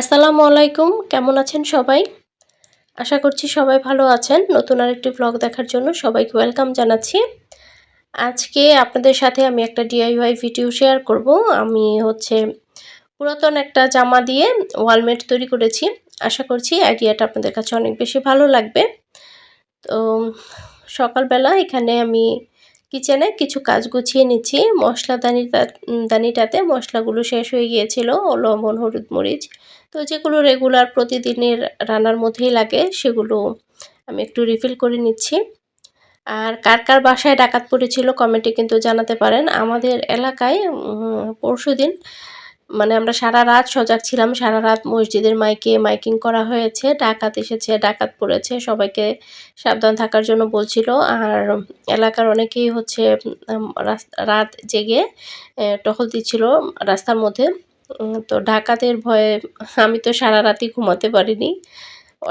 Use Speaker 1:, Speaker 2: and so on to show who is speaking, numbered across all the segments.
Speaker 1: আসসালামু আলাইকুম, কেমন আছেন সবাই? আশা করছি সবাই ভালো আছেন। নতুন আরেকটি ব্লগ দেখার জন্য সবাইকে ওয়েলকাম জানাচ্ছি। আজকে আপনাদের সাথে আমি একটা ডিআইওয়াই ভিডিও শেয়ার করব। আমি হচ্ছে পুরাতন একটা জামা দিয়ে ওয়ালমেট তৈরি করেছি। আশা করছি আইডিয়াটা আপনাদের কাছে অনেক বেশি ভালো লাগবে। তো সকালবেলা এখানে আমি কিচেনে কিছু কাজ গুছিয়ে নিচ্ছি। মশলা দানিটা দানিটাতে মশলাগুলো শেষ হয়ে গিয়েছিল। লবণ, হলুদ মরিচ তো যেগুলো রেগুলার প্রতিদিনের রান্নার মধ্যেই লাগে, সেগুলো আমি একটু রিফিল করে নিচ্ছি। আর কার কার বাসায় ডাকাত পড়েছিল কমেন্টে কিন্তু জানাতে পারেন। আমাদের এলাকায় পরশু দিন মানে আমরা সারা রাত সজাগ ছিলাম, সারা রাত মসজিদের মাইকে মাইকিং করা হয়েছে, ডাকাত এসেছে, ডাকাত পড়েছে, সবাইকে সাবধান থাকার জন্য বলছিল। আর এলাকার অনেকেই হচ্ছে রাত জেগে টহল দিচ্ছিল রাস্তার মধ্যে। তো ডাকাতের ভয়ে আমি তো সারা রাতই ঘুমাতে পারিনি।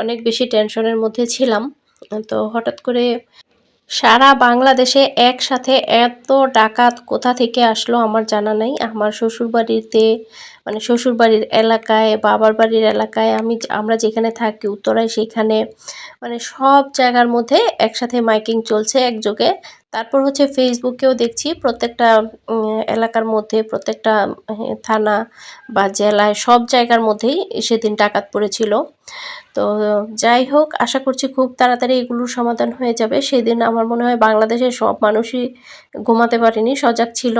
Speaker 1: অনেক বেশি টেনশনের মধ্যে ছিলাম। তো হঠাৎ করে সারা বাংলাদেশে একসাথে এত ডাকাত কোথা থেকে আসলো আমার জানা নেই। আমার শ্বশুরবাড়িতে মানে শ্বশুরবাড়ির এলাকায় বাবার বাড়ির এলাকায় আমি আমরা যেখানে থাকি, উত্তরায় সেখানে মানে সব জায়গার মধ্যে একসাথে মাইকিং চলছে একযোগে। তারপর হচ্ছে ফেসবুকেও দেখছি প্রত্যেকটা এলাকার মধ্যে প্রত্যেকটা থানা বা জেলায় সব জায়গার মধ্যেই সেদিন ডাকাত পড়েছিল। তো যাই হোক, আশা করছি খুব তাড়াতাড়ি এগুলোর সমাধান হয়ে যাবে। সেদিন আমার মনে হয় বাংলাদেশের সব মানুষই ঘুমাতে পারেনি, সজাগ ছিল।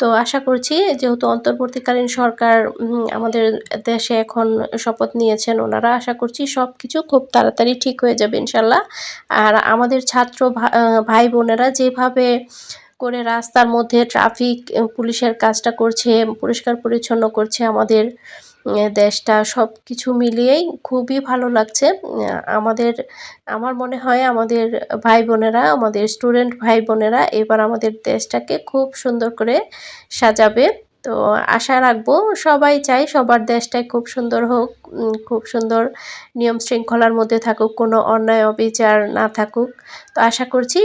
Speaker 1: তো আশা করছি যেহেতু অন্তর্বর্তীকালীন সরকার আমাদের দেশে এখন শপথ নিয়েছেন ওনারা, আশা করছি সব কিছু খুব তাড়াতাড়ি ঠিক হয়ে যাবে ইনশাল্লাহ। আর আমাদের ছাত্র ভাই বোনেরা যেভাবে করে রাস্তার মধ্যে ট্রাফিক পুলিশের কাজটা করছে পরিষ্কার পরিচ্ছন্ন করছে আমাদের দেশটা সব কিছু মিলিয়েই খুবই ভালো লাগছে। আমাদের, আমার মনে হয় আমাদের ভাই বোনেরা আমাদের স্টুডেন্ট ভাই বোনেরা এবার আমাদের দেশটাকে খুব সুন্দর করে সাজাবে। তো আশা রাখব সবাই চাই সবার দেশটাই খুব সুন্দর হোক খুব সুন্দর নিয়ম শৃঙ্খলার মধ্যে থাকুক, কোনো অন্যায় অবিচার না থাকুক। তো আশা করছি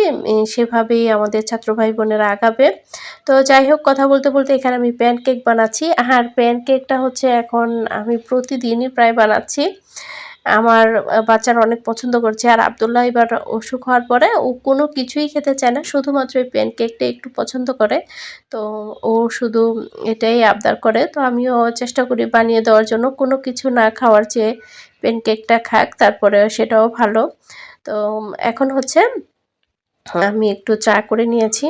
Speaker 1: সেভাবেই আমাদের ছাত্র ভাই বোনেরা আগাবে। তো যাই হোক, কথা বলতে বলতে এখানে আমি প্যানকেক বানাচ্ছি। আর প্যানকেকটা হচ্ছে এখন আমি প্রতিদিনই প্রায় বানাচ্ছি। আমার বাচ্চারা অনেক পছন্দ করছে। আর আবদুল্লাহ এবার অসুখ হওয়ার পরে ও কোনো কিছুই খেতে চায় না, শুধুমাত্র এই প্যানকেকটা একটু পছন্দ করে। তো ও শুধু এটাই আবদার করে। তো আমিও চেষ্টা করি বানিয়ে দেওয়ার জন্য। কোনো কিছু না খাওয়ার চেয়ে প্যানকেকটা খাক, তারপরে সেটাও ভালো। তো এখন হচ্ছে আমি একটু চা করে নিয়েছি।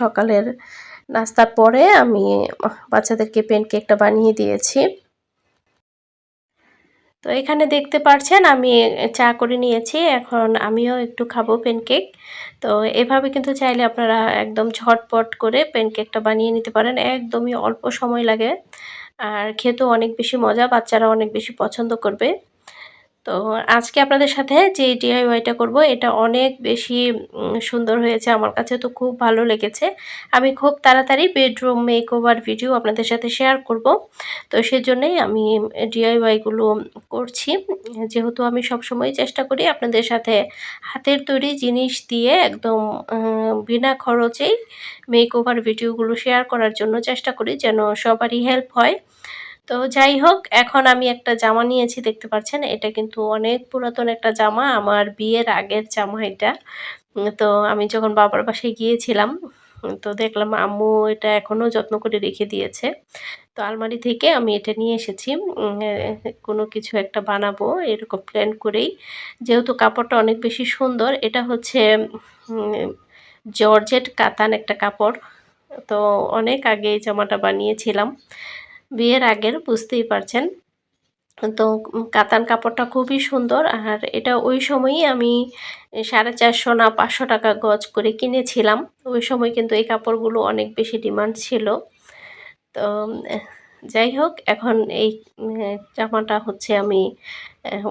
Speaker 1: সকালের নাস্তার পরে আমি বাচ্চাদেরকে প্যানকেকটা বানিয়ে দিয়েছি। তো এখানে দেখতে পারছেন আমি চা করে নিয়েছি, এখন আমিও একটু খাব প্যানকেক তো এভাবে কিন্তু চাইলে আপনারা একদম ঝটপট করে প্যানকেকটা বানিয়ে নিতে পারেন, একদমই অল্প সময় লাগে। আর খেতেও অনেক বেশি মজা, বাচ্চারা অনেক বেশি পছন্দ করবে। তো আজকে আপনাদের সাথে যে ডিআইওয়াইটা করব, এটা অনেক বেশি সুন্দর হয়েছে আমার কাছে। তো খুব ভালো লেগেছে। আমি খুব তাড়াতাড়ি বেডরুম মেকওভার ভিডিও আপনাদের সাথে শেয়ার করব। তো সেজন্যই আমি ডিআইওয়াইগুলো করছি। যেহেতু আমি সবসময় চেষ্টা করি আপনাদের সাথে হাতের তৈরি জিনিস দিয়ে একদম বিনা খরচেই মেকওভার ভিডিওগুলো শেয়ার করার জন্য চেষ্টা করি, যেন সবারই হেল্প হয়। তো যাই হোক, এখন আমি একটা জামা নিয়েছি, দেখতে পাচ্ছেন? এটা কিন্তু অনেক পুরাতন একটা জামা, আমার বিয়ের আগের জামা এটা। তো আমি যখন বাবার বাসায় গিয়েছিলাম, তো দেখলাম আম্মু এটা এখনও যত্ন করে রেখে দিয়েছে। তো আলমারি থেকে আমি এটা নিয়ে এসেছি। কোনো কিছু একটা বানাবো, এরকম প্ল্যান করেই। যেহেতু কাপড়টা অনেক বেশি সুন্দর, এটা হচ্ছে জর্জেট কাতান একটা কাপড়। তো অনেক আগে জামাটা বানিয়েছিলাম। বিয়ের আগের, বুঝতেই পারছেন। তো কাতান কাপড়টা খুবই সুন্দর, আর এটা ওই সময়ই আমি সাড়ে চারশো না পাঁচশো টাকা গজ করে কিনেছিলাম। ওই সময় কিন্তু এই কাপড়গুলো অনেক বেশি ডিমান্ড ছিল। তো, যাই হোক, এখন এই জামাটা হচ্ছে আমি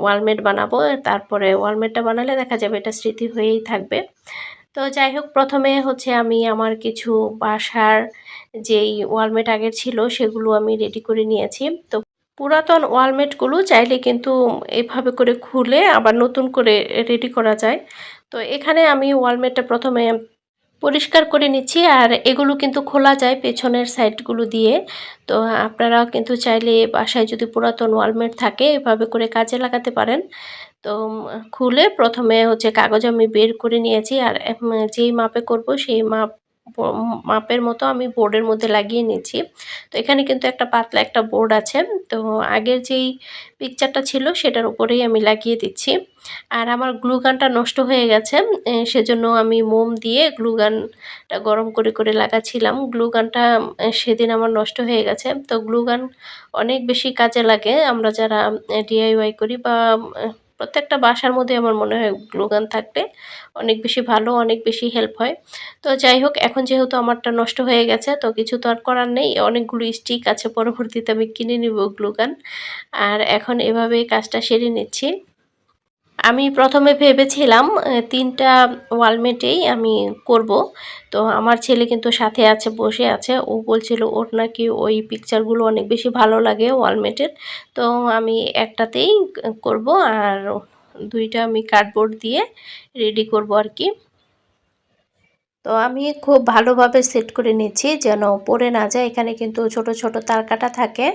Speaker 1: ওয়ালমেট বানাবো। তারপরে ওয়ালমেটটা বানালে দেখা যাবে এটা স্মৃতি হয়েই থাকবে। তো যাই হোক, প্রথমে হচ্ছে আমি আমার কিছু বাসার যেই ওয়ালমেট আগের ছিল, সেগুলো আমি রেডি করে নিয়েছি। তো পুরাতন ওয়ালমেটগুলো চাইলে কিন্তু এভাবে করে খুলে আবার নতুন করে রেডি করা যায়। তো এখানে আমি ওয়ালমেটটা প্রথমে পরিষ্কার করে নিচ্ছি আর এগুলো কিন্তু খোলা যায় পেছনের সাইডগুলো দিয়ে। তো আপনারাও কিন্তু চাইলে বাসায় যদি পুরাতন ওয়ালমেট থাকে, এভাবে করে কাজে লাগাতে পারেন। তো খুলে প্রথমে হচ্ছে কাগজ আমি বের করে নিয়েছি আর যেই মাপে করব সেই মাপ, মাপের মতো আমি বোর্ডের মধ্যে লাগিয়ে নিয়েছি। তো এখানে কিন্তু একটা পাতলা একটা বোর্ড আছে। তো আগের যেই পিকচারটা ছিল সেটার উপরেই আমি লাগিয়ে দিচ্ছি। আর আমার গ্লুগানটা নষ্ট হয়ে গেছে সেজন্য আমি মোম দিয়ে গ্লুগানটা গরম করে করে লাগাচ্ছিলাম। গ্লুগানটা সেদিন আমার নষ্ট হয়ে গেছে। তো গ্লুগান অনেক বেশি কাজে লাগে। আমরা যারা ডিআইওয়াই করি বা প্রত্যেকটা বাসার মধ্যে আমার মনে হয় গ্লুগান থাকলে অনেক বেশি ভালো, অনেক বেশি হেল্প হয়। তো যাই হোক এখন যেহেতু আমারটা নষ্ট হয়ে গেছে, তো কিছু তো আর করার নেই। অনেকগুলো স্টিক আছে, পরবর্তীতে আমি কিনে নিব গ্লুগান। আর এখন এভাবে কাজটা সেরে নিচ্ছি। আমি প্রথমে ভেবেছিলাম তিনটা ওয়ালমেটেই আমি করব। তো আমার ছেলে কিন্তু সাথে আছে, বসে আছে। ও বলছিল, ওর নাকি ওই পিকচারগুলো অনেক বেশি ভালো লাগে ওয়ালমেটের তো আমি একটাতেই করব আর দুইটা আমি কার্ডবোর্ড দিয়ে রেডি করব আর কি। তো আমি খুব ভালোভাবে সেট করে নিচ্ছি যেন পড়ে না যায়। এখানে কিন্তু ছোট ছোট তার কাটা থাকে।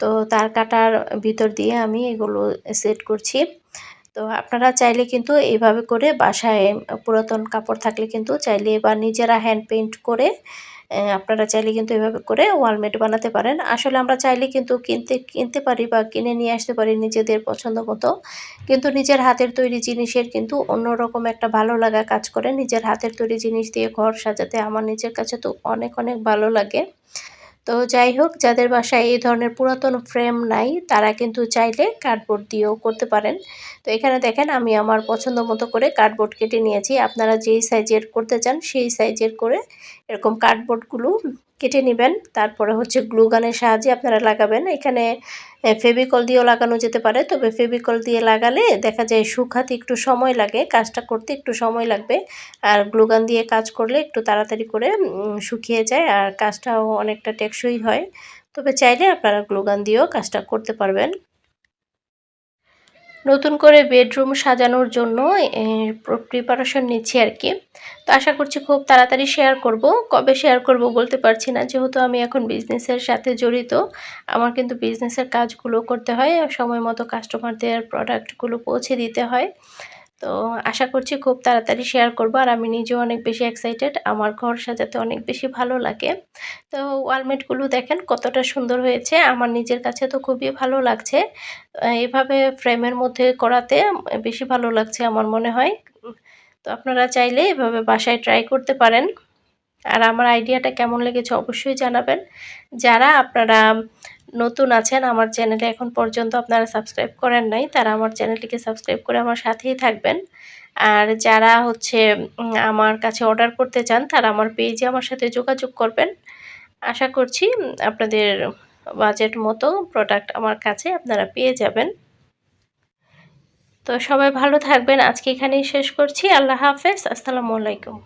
Speaker 1: তো তার কাটার ভিতর দিয়ে আমি এগুলো সেট করছি। তো আপনারা চাইলে কিন্তু এইভাবে করে বাসায় পুরাতন কাপড় থাকলে কিন্তু চাইলে বা নিজেরা হ্যান্ড পেইন্ট করে আপনারা চাইলে কিন্তু এভাবে করে ওয়ালমেট বানাতে পারেন। আসলে আমরা চাইলে কিন্তু কিনতে কিনতে পারি বা কিনে নিয়ে আসতে পারি নিজেদের পছন্দ মতো। কিন্তু নিজের হাতের তৈরি জিনিসের কিন্তু অন্যরকম একটা ভালো লাগা কাজ করে। নিজের হাতের তৈরি জিনিস দিয়ে ঘর সাজাতে আমার নিজের কাছে তো অনেক অনেক ভালো লাগে। তো যাই হোক, যাদের বাসায় এই ধরনের পুরাতন ফ্রেম নাই, তারা কিন্তু চাইলে কার্ডবোর্ড দিয়েও করতে পারেন। তো এখানে দেখেন, আমি আমার পছন্দ মতো করে কার্ডবোর্ড কেটে নিয়েছি। আপনারা যেই সাইজের করতে চান, সেই সাইজের করে এরকম কার্ডবোর্ডগুলো কেটে নেবেন। তারপরে হচ্ছে গ্লুগানের সাহায্যে আপনারা লাগাবেন। এখানে ফেবিকল দিয়েও লাগানো যেতে পারে। তবে ফেবিকল দিয়ে লাগালে দেখা যায় শুকাতে একটু সময় লাগে, কাজটা করতে একটু সময় লাগবে। আর গ্লুগান দিয়ে কাজ করলে একটু তাড়াতাড়ি করে শুকিয়ে যায় আর কাজটাও অনেকটা টেকসই হয়। তবে চাইলে আপনারা গ্লুগান দিয়েও কাজটা করতে পারবেন। নতুন করে বেডরুম সাজানোর জন্য প্রিপারেশন নিচ্ছি আর কি তো আশা করছি খুব তাড়াতাড়ি শেয়ার করব। কবে শেয়ার করব বলতে পারছি না, যেহেতু আমি এখন বিজনেসের সাথে জড়িত, আমার কিন্তু বিজনেসের কাজগুলো করতে হয় সময় মতো কাস্টমারদের প্রোডাক্টগুলো পৌঁছে দিতে হয়। তো আশা করছি খুব তাড়াতাড়ি শেয়ার করব। আর আমি নিজেও অনেক বেশি এক্সাইটেড আমার ঘর সাজাতে অনেক বেশি ভালো লাগে। তো ওয়ালমেটগুলো দেখেন কতটা সুন্দর হয়েছে। আমার নিজের কাছে তো খুবই ভালো লাগছে। এভাবে ফ্রেমের মধ্যে করাতে বেশি ভালো লাগছে আমার মনে হয়। তো আপনারা চাইলে এভাবে বাসায় ট্রাই করতে পারেন। আর আমার আইডিয়াটা কেমন লেগেছে অবশ্যই জানাবেন। যারা আপনারা নতুন আছেন, আমার চ্যানেলে এখন পর্যন্ত আপনারা সাবস্ক্রাইব করেন নাই, তারা আমার চ্যানেলটিকে সাবস্ক্রাইব করে আমার সাথেই থাকবেন। আর যারা হচ্ছে আমার কাছে অর্ডার করতে চান, তারা আমার পেজে আমার সাথে যোগাযোগ করবেন। আশা করছি আপনাদের বাজেট মতো প্রোডাক্ট আমার কাছে আপনারা পেয়ে যাবেন। তো সবাই ভালো থাকবেন। আজকে এখানেই শেষ করছি। আল্লাহ হাফেজ। আসসালামু আলাইকুম।